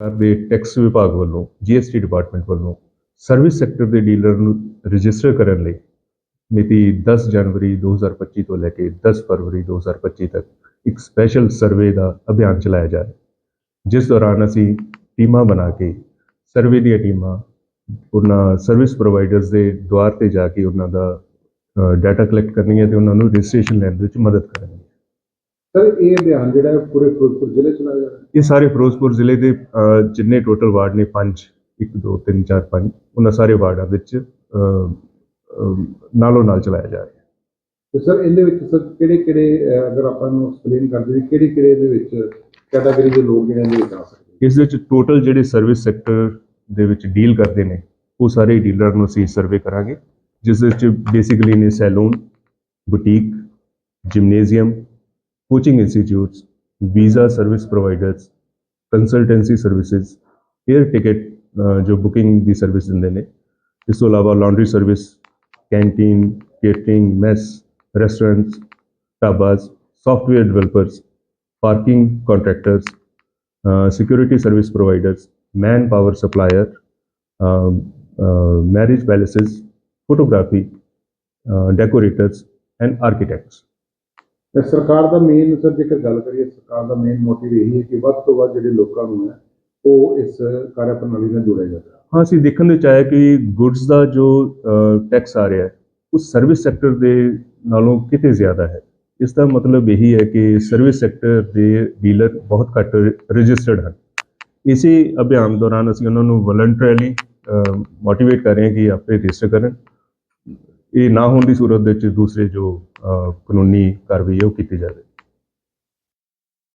ਸਰਕਾਰ ਦੇ ਟੈਕਸ ਵਿਭਾਗ ਵੱਲੋਂ ਜੀਐਸਟੀ ਡਿਪਾਰਟਮੈਂਟ ਵੱਲੋਂ ਸਰਵਿਸ ਸੈਕਟਰ ਦੇ ਡੀਲਰ ਨੂੰ ਰਜਿਸਟਰ ਕਰਨ ਲਈ ਮਿਤੀ 10 ਜਨਵਰੀ 2025 ਤੋਂ ਲੈ ਕੇ 10 ਫਰਵਰੀ 2025 ਤੱਕ ਇੱਕ ਸਪੈਸ਼ਲ ਸਰਵੇ ਦਾ ਅਭਿਆਨ ਚਲਾਇਆ ਜਾ ਰਿਹਾ ਜਿਸ ਦੌਰਾਨ ਅਸੀਂ ਟੀਮਾਂ ਬਣਾ ਕੇ ਸਰਵੇ ਦੀਆਂ ਟੀਮਾਂ, ਉਹਨਾਂ ਸਰਵਿਸ ਪ੍ਰੋਵਾਈਡਰਸ ਦੇ ਦੁਆਰ ਤੇ ਜਾ ਕੇ ਉਹਨਾਂ ਦਾ ਡਾਟਾ ਕਲੈਕਟ ਕਰਨਗੀਆਂ ਤੇ ਉਹਨਾਂ ਨੂੰ ਰਜਿਸਟ੍ਰੇਸ਼ਨ ਲੈਣ ਵਿੱਚ ਮਦਦ ਕਰਨਗੀਆਂ ਸਰ ਇਹ ਅਭਿਆਨ ਜਿਹੜਾ ਹੈ ਪੂਰੇ ਫਿਰੋਜ਼ਪੁਰ ਜ਼ਿਲ੍ਹੇ ਚ ਚਲਾਇਆ ਜਾ ਰਿਹਾ ਇਹ ਸਾਰੇ ਫਿਰੋਜ਼ਪੁਰ ਜ਼ਿਲ੍ਹੇ ਦੇ ਅਹ, ਜਿੰਨੇ ਟੋਟਲ ਵਾਰਡ ਨੇ 5 1 2 3 4 5 ਉਹਨਾਂ ਸਾਰੇ ਵਾਰਡਾਂ ਵਿੱਚ ਅਹ, ਅਹ, ਨਾਲੋਂ ਨਾਲ ਚਲਾਇਆ ਜਾ ਰਿਹਾ ਹੈ। ਤੇ ਸਰ ਇਹਦੇ ਵਿੱਚ ਸਰ ਕਿਹੜੇ ਕਿਹੜੇ ਅਗਰ ਆਪਾਂ ਨੂੰ ਐਕਸਪਲੇਨ ਕਰ ਦਈਏ ਕਿਹੜੇ ਕਿਹੜੇ ਇਹਦੇ ਵਿੱਚ ਕੈਟਾਗਰੀ ਦੇ ਲੋਕ ਜਿਹੜੇ ਇਹਦੇ ਵਿੱਚ ਆ ਸਕਦੇ ਇਸ ਦੇ ਵਿੱਚ ਟੋਟਲ ਜਿਹੜੇ ਸਰਵਿਸ ਸੈਕਟਰ ਦੇ ਵਿੱਚ ਡੀਲ ਕਰਦੇ ਨੇ ਉਹ ਸਾਰੇ ਡੀਲਰ ਨੂੰ ਅਸੀਂ ਸਰਵੇ ਕਰਾਂਗੇ ਜਿਸ ਦੇ ਵਿੱਚ ਬੇਸਿਕਲੀ ਨੇ salon boutique gymnasium coaching institutes, visa service providers, consultancy services, air ticket, uh, जो बुकिंग दी सर्विस दिंदे ने ਇਸ ਤੋਂ laundry service, canteen, catering, mess, restaurants, tabas, software developers, parking contractors, contractors security service providers man power supplier marriage palaces photography decorators and architects ਤੇ ਸਰਕਾਰ ਦਾ main sir ਜੇਕਰ ਗੱਲ ਕਰੀਏ, ਸਰਕਾਰ ਦਾ ਮੇਨ ਮੋਟਿਵ ਇਹੀ ਹੈ ਕਿ ਵੱਧ ਤੋਂ ਵੱਧ ਜਿਹੜੇ ਲੋਕਾਂ ਨੂੰ ਹੈ, ਉਹ ਇਸ ਕਾਰਜ ਪ੍ਰਣਾਲੀ ਨਾਲ ਜੋੜਿਆ ਜਾਵੇ ਹਾਂ, ਅਸੀਂ ਦੇਖਣ ਦੇ ਚਾਹਿਆ ਕਿ ਗੁੱਡਸ ਦਾ ਜੋ ਟੈਕਸ ਆ ਰਿਹਾ ਹੈ, ਉਹ ਸਰਵਿਸ ਸੈਕਟਰ ਦੇ ਨਾਲੋਂ ਕਿਤੇ ਜ਼ਿਆਦਾ ਹੈ। ਇਸ ਦਾ ਮਤਲਬ ਇਹੀ ਹੈ ਕਿ ਸਰਵਿਸ ਸੈਕਟਰ ਦੇ ਡੀਲਰ ਬਹੁਤ ਘੱਟ ਰਜਿਸਟਰਡ ਹਨ। ਇਸੇ ਅਭਿਆਨ ਦੌਰਾਨ ਅਸੀਂ ਉਹਨਾਂ ਨੂੰ ਵਲੰਟਰੀਲੀ ਮੋਟੀਵੇਟ ਕਰ ਰਹੇ ਹਾਂ ਕਿ ਆਪੇ ਰਜਿਸਟਰ ਕਰਨ। ਇਹ ਨਾ ਹੋਣ ਦੀ ਸੂਰਤ ਦੇ ਵਿੱਚ ਦੂਸਰੇ ਜੋ ਕਾਨੂੰਨੀ ਕਾਰਵਾਈ ਹੈ, ਉਹ ਕੀਤੀ ਜਾਵੇ।